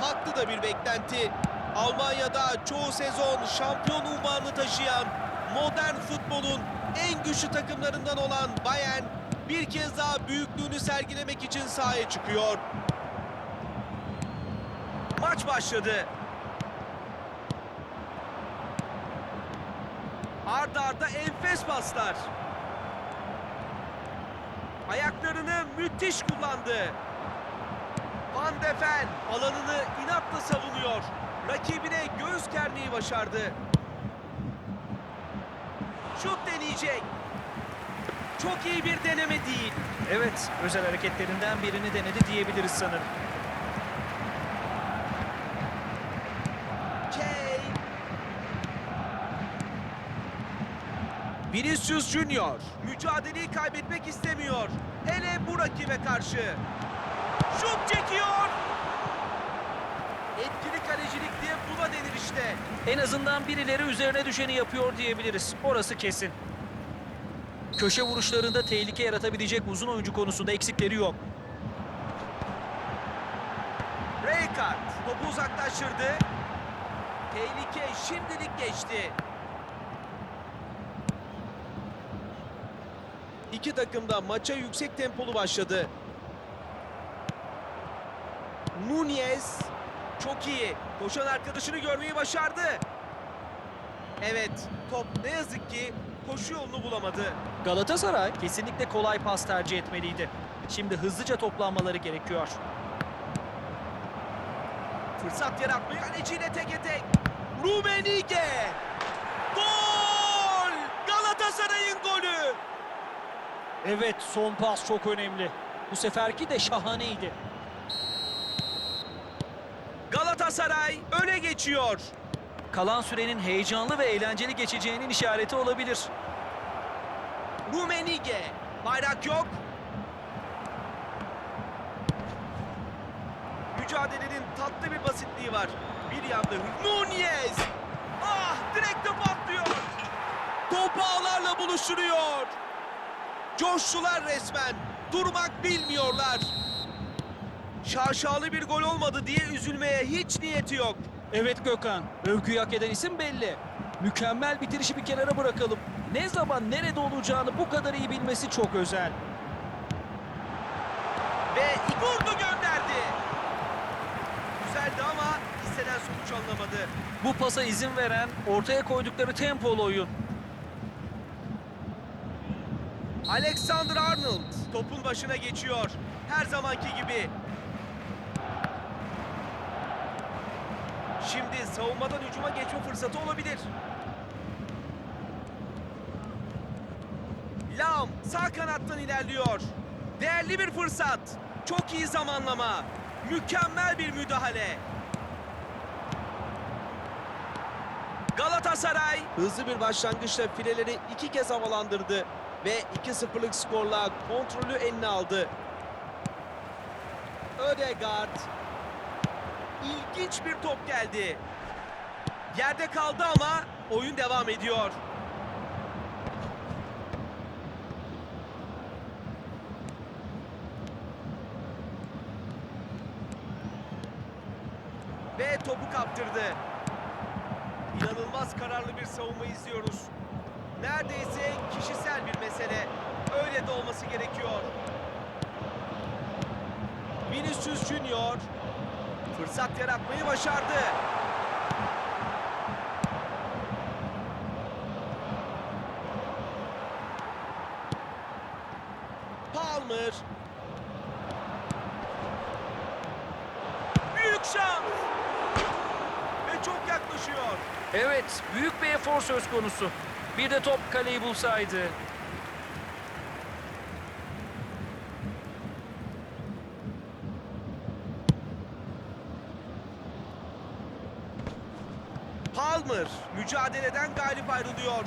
Haklı da bir beklenti. Almanya'da çoğu sezon şampiyon unvanını taşıyan modern futbolun en güçlü takımlarından olan Bayern bir kez daha büyüklüğünü sergilemek için sahaya çıkıyor. Maç başladı. Arda arda enfes paslar. Ayaklarını müthiş kullandı. Van de Ven alanını inatla savunuyor. Rakibine göğüs germeyi başardı. Şut deneyecek. Çok iyi bir deneme değil. Evet, özel hareketlerinden birini denedi diyebiliriz sanırım. Kane. Vinicius Junior mücadeleyi kaybetmek istemiyor. Hele bu rakibe karşı. Şut çekiyor. Etkili kalecilik diye buna denir işte. En azından birileri üzerine düşeni yapıyor diyebiliriz. Orası kesin. Köşe vuruşlarında tehlike yaratabilecek uzun oyuncu konusunda eksikleri yok. Rijkaard topu uzaklaştırdı. Tehlike şimdilik geçti. İki takım da maça yüksek tempolu başladı. Nunez çok iyi. Koşan arkadaşını görmeyi başardı. Evet, top ne yazık ki koşu yolunu bulamadı. Galatasaray kesinlikle kolay pas tercih etmeliydi. Şimdi hızlıca toplanmaları gerekiyor. Fırsat yaratmıyor kaleciyle teke tek. Rumenige. Gol! Galatasaray'ın golü. Evet, son pas çok önemli. Bu seferki de şahaneydi. Galatasaray öne geçiyor. Kalan sürenin heyecanlı ve eğlenceli geçeceğinin işareti olabilir. Rumenige. Bayrak yok. Mücadelenin tatlı bir basitliği var. Bir yanda Nunez. Ah direkte patlıyor. Topu ağlarla buluşturuyor. Coştular resmen. Durmak bilmiyorlar. Şaşalı bir gol olmadı diye üzülmeye hiç niyeti yok. Evet Gökhan, övgüyü hak eden isim belli. Mükemmel bitirişi bir kenara bırakalım. Ne zaman nerede olacağını bu kadar iyi bilmesi çok özel. Ve vurdu gönderdi. Güzeldi ama istenen sonuç alınamadı. Bu pasa izin veren ortaya koydukları tempolu oyun. Alexander Arnold topun başına geçiyor. Her zamanki gibi. Şimdi savunmadan hücuma geçme fırsatı olabilir. Lam sağ kanattan ilerliyor. Değerli bir fırsat. Çok iyi zamanlama. Mükemmel bir müdahale. Galatasaray hızlı bir başlangıçla fileleri iki kez havalandırdı ve 2-0'lık skorla kontrolü eline aldı. Ödegaard ilginç bir top geldi. Yerde kaldı ama oyun devam ediyor. Ve topu kaptırdı. İnanılmaz kararlı bir savunma izliyoruz. Neredeyse kişisel bir mesele. Öyle de olması gerekiyor. Vinicius Junior fırsat yaratmayı başardı. Palmer. Büyük şans. Ve çok yaklaşıyor. Evet, büyük bir efor söz konusu. Bir de top kaleyi bulsaydı. Palmer mücadeleden galip ayrılıyor.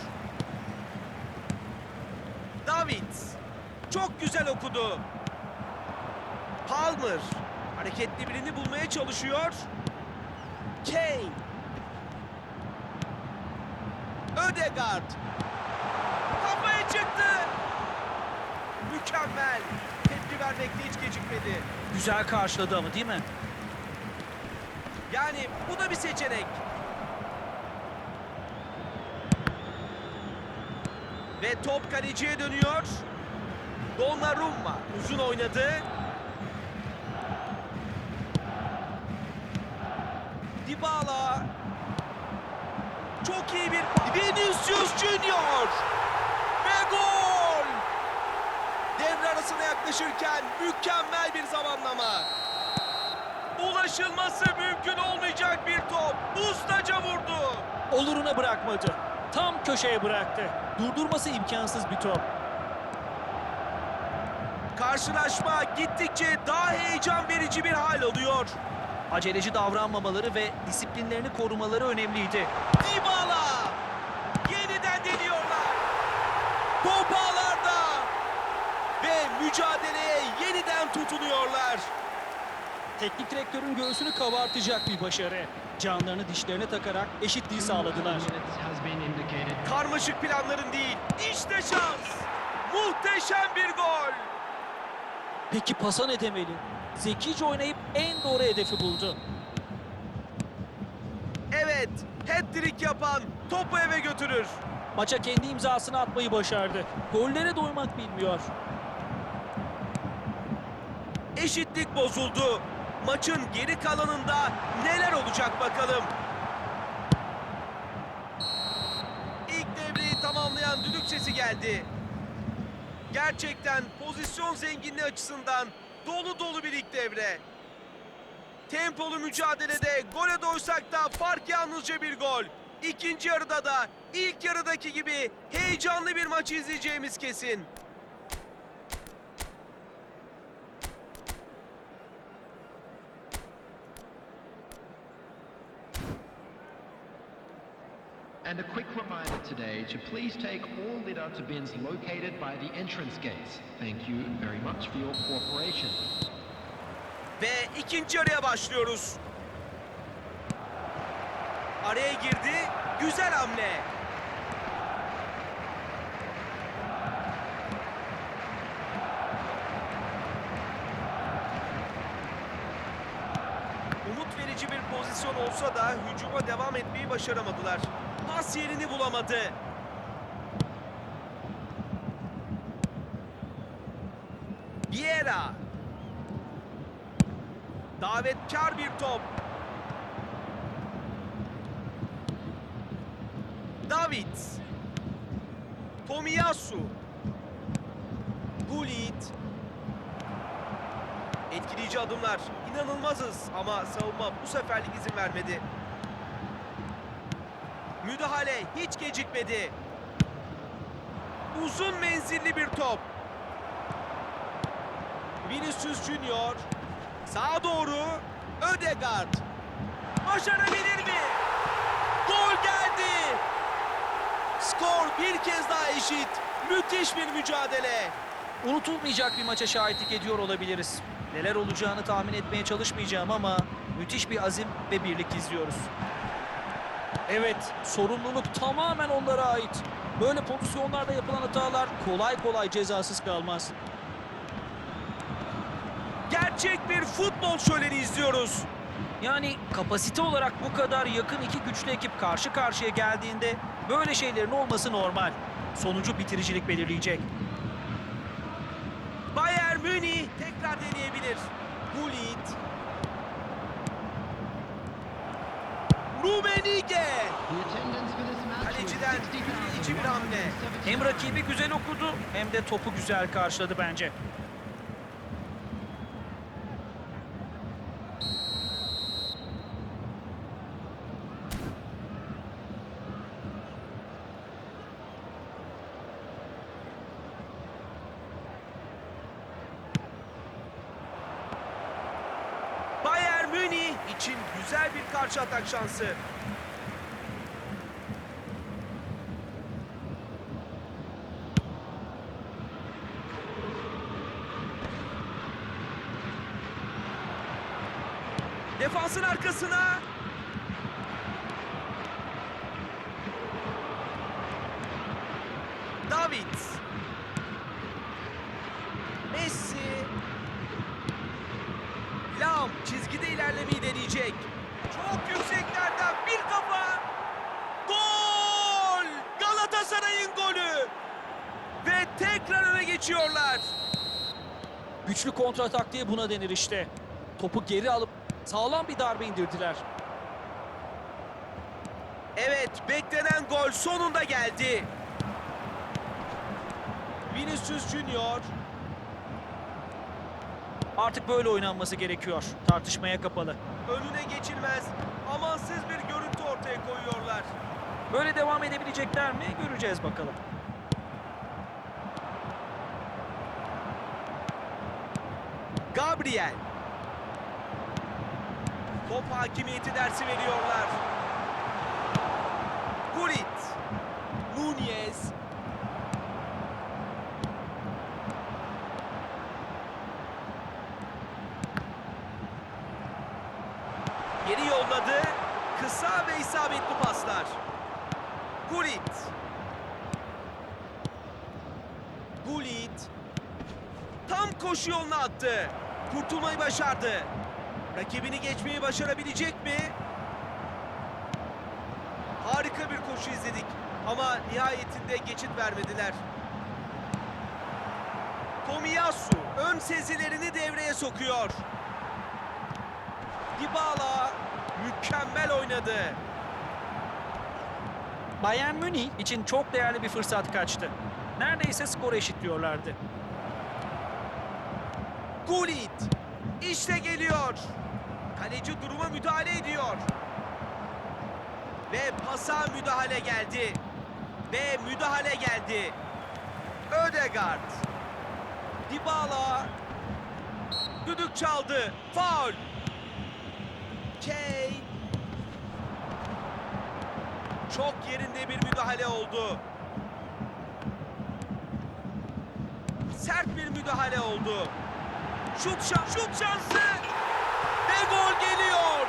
David çok güzel okudu. Palmer hareketli birini bulmaya çalışıyor. Kane. Ödegaard. Kafaya çıktı. Mükemmel. Tepki vermekte hiç gecikmedi. Güzel karşıladı ama değil mi? Yani bu da bir seçenek. Ve top kaleciye dönüyor. Donnarumma uzun oynadı. Dybala. Çok iyi bir Vinicius Junior. Ve gol. Devre arasına yaklaşırken mükemmel bir zamanlama. Ulaşılması mümkün olmayacak bir top. Ustaca vurdu. Oluruna bırakmadı. Tam köşeye bıraktı. Durdurması imkansız bir top. Karşılaşma gittikçe daha heyecan verici bir hal alıyor. Aceleci davranmamaları ve disiplinlerini korumaları önemliydi. Dybala! Yeniden deniyorlar. Top ağlarda. Ve mücadeleye yeniden tutunuyorlar. Teknik direktörün göğsünü kabartacak bir başarı. Canlarını dişlerine takarak eşitliği sağladılar. Karmaşık planların değil. İşte şans. Muhteşem bir gol. Peki pasa ne demeli? Zekice oynayıp en doğru hedefi buldu. Evet, hat-trick yapan topu eve götürür. Maça kendi imzasını atmayı başardı. Gollere doymak bilmiyor. Eşitlik bozuldu. Maçın geri kalanında neler olacak bakalım. İlk devreyi tamamlayan düdük sesi geldi. Gerçekten pozisyon zenginliği açısından dolu dolu bir ilk devre. Tempolu mücadelede gole doysak da fark yalnızca bir gol. İkinci yarıda da ilk yarıdaki gibi heyecanlı bir maç izleyeceğimiz kesin. And a quick reminder today to please take all litter to bins located by the entrance gates. Thank you very much for your cooperation. Ve ikinci yarıya başlıyoruz. Araya girdi. Güzel hamle. Umut verici bir pozisyon olsa da hücuma devam etmeyi başaramadılar. Pas yerini bulamadı. Vieira. Davetkar bir top. David. Tomiyasu. Gullit. Etkileyici adımlar. İnanılmazız ama savunma bu seferlik izin vermedi. Müdahale hiç gecikmedi. Uzun menzilli bir top. Vinicius Junior. Sağa doğru. Ödegaard. Başarabilir mi? Gol geldi. Skor bir kez daha eşit. Müthiş bir mücadele. Unutulmayacak bir maça şahitlik ediyor olabiliriz. Neler olacağını tahmin etmeye çalışmayacağım ama müthiş bir azim ve birlik izliyoruz. Evet, sorumluluk tamamen onlara ait. Böyle pozisyonlarda yapılan hatalar kolay kolay cezasız kalmaz. Gerçek bir futbol şöleni izliyoruz. Yani kapasite olarak bu kadar yakın iki güçlü ekip karşı karşıya geldiğinde böyle şeylerin olması normal. Sonucu bitiricilik belirleyecek. Bayern Münih tekrar deneyebilir. Gullit. Was Kaleciden büyüleyici bir hamle. 60,179. Hem rakibi güzel okudu hem de topu güzel karşıladı bence. Bayern Münih için güzel bir karşı atak şansı. Defansın arkasına. David. Messi. Lam çizgide ilerlemeyi deneyecek. Çok yükseklerden bir kafa. Gol! Galatasaray'ın golü. Ve tekrar öne geçiyorlar. Güçlü kontra taktiği buna denir işte. Topu geri alıp sağlam bir darbe indirdiler. Evet, beklenen gol sonunda geldi. Vinicius Junior. Artık böyle oynanması gerekiyor. Tartışmaya kapalı. Önüne geçilmez. Amansız bir görüntü ortaya koyuyorlar. Böyle devam edebilecekler mi? Göreceğiz bakalım. Gabriel. Top hakimiyeti dersi veriyorlar. Gullit. Nunez. Geri yolladı. Kısa ve isabetli paslar. Gullit. Gullit. Koşu yoluna attı. Kurtulmayı başardı. Rakibini geçmeyi başarabilecek mi? Harika bir koşu izledik. Ama nihayetinde geçit vermediler. Tomiyasu ön sezilerini devreye sokuyor. Dybala mükemmel oynadı. Bayern Münih için çok değerli bir fırsat kaçtı. Neredeyse skoru eşitliyorlardı. Gullit işte geliyor. Kaleci duruma müdahale ediyor. Ve pasa müdahale geldi. Ve müdahale geldi. Ödegaard. Dybala. Düdük çaldı. Faul. Kane. Çok yerinde bir müdahale oldu. Sert bir müdahale oldu. Şut şans, şut şansı. Ve gol geliyor.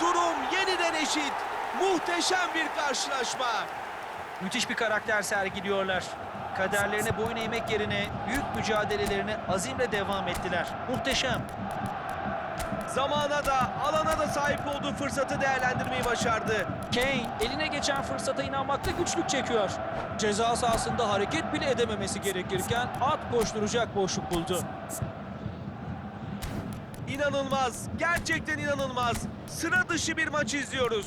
Durum yeniden eşit. Muhteşem bir karşılaşma. Müthiş bir karakter sergiliyorlar. Kaderlerine boyun eğmek yerine büyük mücadelelerine azimle devam ettiler. Muhteşem. Zamana da alana da sahip olduğu fırsatı değerlendirmeyi başardı. Kane eline geçen fırsata inanmakta güçlük çekiyor. Ceza sahasında hareket bile edememesi gerekirken at koşturacak boşluk buldu. İnanılmaz. Gerçekten inanılmaz. Sıra dışı bir maç izliyoruz.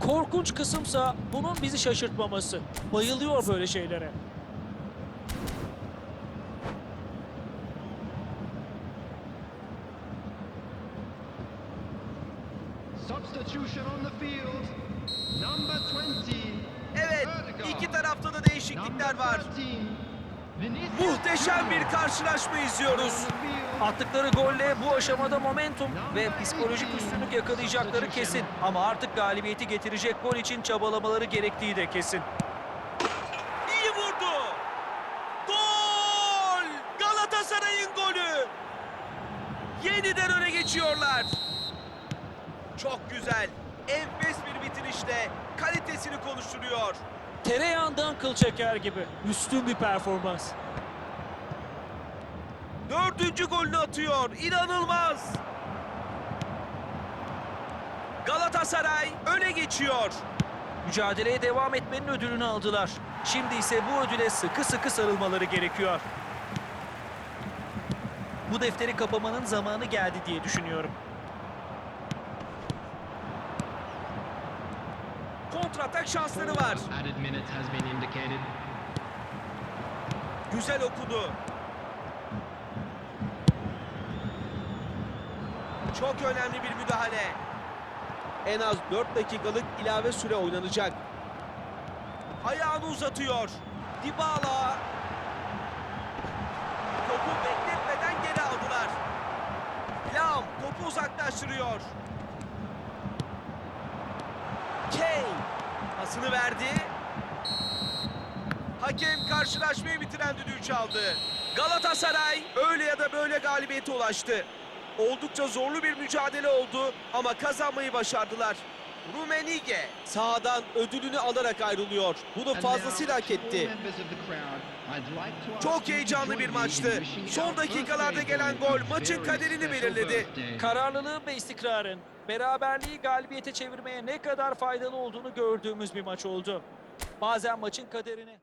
Korkunç kısımsa bunun bizi şaşırtmaması. Bayılıyor böyle şeylere. Substitution on the field. Number 20. Evet, iki tarafta da değişiklikler var. 13, Vinicius Muhteşem bir karşılaşma izliyoruz. Attıkları golle bu aşamada momentum ve psikolojik üstünlük yakalayacakları kesin. Ama artık galibiyeti getirecek gol için çabalamaları gerektiği de kesin. İyi vurdu. Gol! Galatasaray'ın golü. Yeniden öne geçiyorlar. Çok güzel. Enfes bir bitirişle kalitesini konuşturuyor. Tereyağından kıl çeker gibi. Üstün bir performans. Dördüncü golünü atıyor. İnanılmaz. Galatasaray öne geçiyor. Mücadeleye devam etmenin ödülünü aldılar. Şimdi ise bu ödüle sıkı sıkı sarılmaları gerekiyor. Bu defteri kapamanın zamanı geldi diye düşünüyorum. Kontratak şansları var. Güzel okudu. Çok önemli bir müdahale. En az 4 dakikalık ilave süre oynanacak. Ayağını uzatıyor. Dybala. Topu bekletmeden geri aldılar. Lam topu uzaklaştırıyor. Kane pasını verdi. Hakem karşılaşmayı bitiren düdüğü çaldı. Galatasaray öyle ya da böyle galibiyete ulaştı. Oldukça zorlu bir mücadele oldu ama kazanmayı başardılar. Rumenige sahadan ödülünü alarak ayrılıyor. Bunu fazlasıyla hak etti. Çok heyecanlı bir maçtı. Son dakikalarda gelen gol maçın kaderini belirledi. Kararlılığın ve istikrarın beraberliği galibiyete çevirmeye ne kadar faydalı olduğunu gördüğümüz bir maç oldu. Bazen maçın kaderini